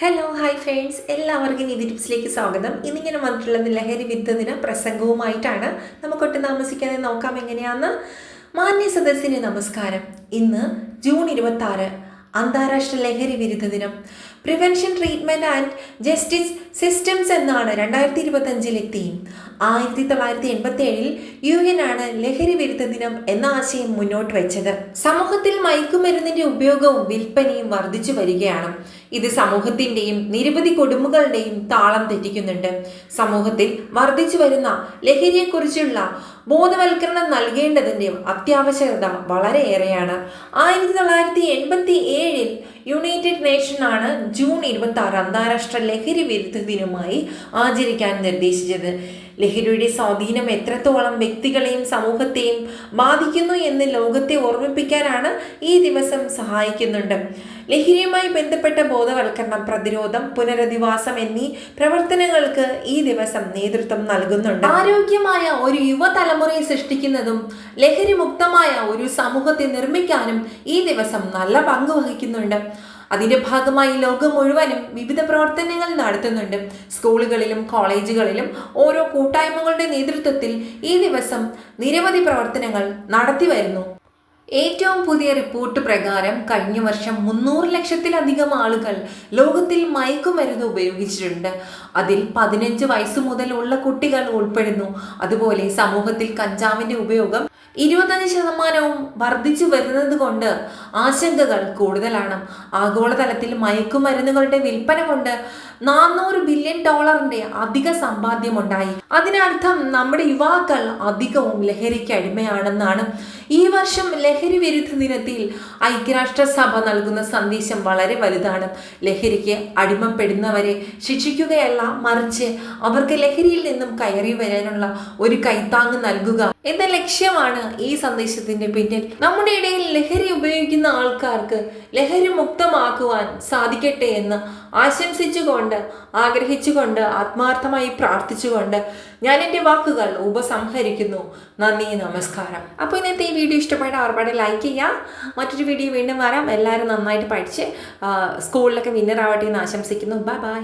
Hello hi friends എല്ലാവർക്കും ഈ ടിപ്സിലേക്ക് സ്വാഗതം. ഇന്നിങ്ങനെ വന്നിട്ടുള്ളത് ലഹരി വിരുദ്ധ ദിന പ്രസംഗവുമായിട്ടാണ്. നമുക്കൊട്ട് താമസിക്കാതെ നോക്കാം എങ്ങനെയാന്ന്. മാന്യ സദസ്സിന് നമസ്കാരം. ഇന്ന് ജൂൺ ഇരുപത്തി അന്താരാഷ്ട്ര ലഹരി വിരുദ്ധ ദിനം. Prevention treatment and justice systems എന്നാണ് രണ്ടായിരത്തി ഇരുപത്തഞ്ചിലെ തീം ആയിരത്തി തൊള്ളായിരത്തി എൺപത്തി ഏഴിൽ യു എൻ ആണ് ലഹരി വിരുദ്ധ ദിനം എന്ന ആശയം മുന്നോട്ട് വെച്ചത്. സമൂഹത്തിൽ മയക്കുമരുന്നിന്റെ ഉപയോഗവും വിൽപ്പനയും വർദ്ധിച്ചു വരികയാണ്. ഇത് സമൂഹത്തിന്റെയും നിരവധി കുടുംബങ്ങളുടെയും താളം തെറ്റിക്കുന്നുണ്ട്. സമൂഹത്തിൽ വർദ്ധിച്ചു വരുന്ന ലഹരിയെക്കുറിച്ചുള്ള ബോധവൽക്കരണം നൽകേണ്ടതിന്റെ അത്യാവശ്യകത വളരെയേറെയാണ്. ആയിരത്തി തൊള്ളായിരത്തി എൺപത്തി ഏഴിൽ യുണൈറ്റഡ് നേഷൻ ആണ് ജൂൺ ഇരുപത്തി ആറ് അന്താരാഷ്ട്ര ലഹരി വിരുദ്ധ ദിനമായി ആചരിക്കാൻ നിർദ്ദേശിച്ചത്. ലഹരിയുടെ സ്വാധീനം എത്രത്തോളം വ്യക്തികളെയും സമൂഹത്തെയും ബാധിക്കുന്നു എന്ന് ലോകത്തെ ഓർമ്മിപ്പിക്കാനാണ് ഈ ദിവസം സഹായിക്കുന്നുണ്ട്. ലഹരിയുമായി ബന്ധപ്പെട്ട ബോധവൽക്കരണം പ്രതിരോധം പുനരധിവാസം എന്നീ പ്രവർത്തനങ്ങൾക്ക് ഈ ദിവസം നേതൃത്വം നൽകുന്നുണ്ട്. ആരോഗ്യമായ ഒരു യുവതലമുറയെ സൃഷ്ടിക്കുന്നതും ലഹരി മുക്തമായ ഒരു സമൂഹത്തെ നിർമ്മിക്കാനും ഈ ദിവസം നല്ല പങ്ക് വഹിക്കുന്നുണ്ട് അതിന്റെ ഭാഗമായി ലോകം മുഴുവനും വിവിധ പ്രവർത്തനങ്ങൾ നടത്തുന്നുണ്ട്. സ്കൂളുകളിലും കോളേജുകളിലും ഓരോ കൂട്ടായ്മകളുടെ നേതൃത്വത്തിൽ ഈ ദിവസം നിരവധി പ്രവർത്തനങ്ങൾ നടത്തി വരുന്നു. ഏറ്റവും പുതിയ റിപ്പോർട്ട് പ്രകാരം കഴിഞ്ഞ വർഷം മുന്നൂറ് ലക്ഷത്തിലധികം ആളുകൾ ലോകത്തിൽ മയക്കുമരുന്ന് ഉപയോഗിച്ചിട്ടുണ്ട്. അതിൽ പതിനഞ്ച് വയസ്സ് മുതലുള്ള കുട്ടികൾ ഉൾപ്പെടുന്നു. അതുപോലെ സമൂഹത്തിൽ കഞ്ചാവിന്റെ ഉപയോഗം ഇരുപത്തഞ്ച് ശതമാനവും വർദ്ധിച്ചു വരുന്നത് കൊണ്ട് ആശങ്കകൾ കൂടുതലാണ്. ആഗോളതലത്തിൽ മയക്കുമരുന്നുകളുടെ വിൽപ്പന കൊണ്ട് നാനൂറ് ബില്യൺ ഡോളറിന്റെ അധിക സമ്പാദ്യമുണ്ടായി. അതിനർത്ഥം നമ്മുടെ യുവാക്കൾ അധികവും ലഹരിക്ക് അടിമയാണെന്നാണ് ഈ വർഷം ലഹരി വിരുദ്ധ ദിനത്തിൽ ഐക്യരാഷ്ട്രസഭ നൽകുന്ന സന്ദേശം വളരെ വലുതാണ്. ലഹരിക്ക് അടിമപ്പെടുന്നവരെ ശിക്ഷിക്കുകയല്ല മറിച്ച് അവർക്ക് ലഹരിയിൽ നിന്നും കയറി വരാനുള്ള ഒരു കൈത്താങ് നൽകുക എന്ന ലക്ഷ്യമാണ് ഈ സന്ദേശത്തിന്റെ പിന്നിൽ. നമ്മുടെ ഇടയിൽ ലഹരി ഉപയോഗിക്കുന്ന ആൾക്കാർക്ക് ലഹരി മുക്തമാക്കുവാൻ സാധിക്കട്ടെ എന്ന് ആശംസിച്ചുകൊണ്ട് ആഗ്രഹിച്ചുകൊണ്ട് ആത്മാർത്ഥമായി പ്രാർത്ഥിച്ചുകൊണ്ട് ഞാൻ എന്റെ വാക്കുകൾ ഉപസംഹരിക്കുന്നു. നന്ദി നമസ്കാരം. അപ്പോൾ ഇന്നത്തെ വീഡിയോ ഇഷ്ടപ്പെട്ട ഒരുപാട് ലൈക്ക് ചെയ്യുക മറ്റൊരു വീഡിയോ വീണ്ടും വരാം. എല്ലാവരും നന്നായിട്ട് പഠിച്ച് സ്കൂളിലൊക്കെ വിന്നർ ആവട്ടെ എന്ന് ആശംസിക്കുന്നു. Bye bye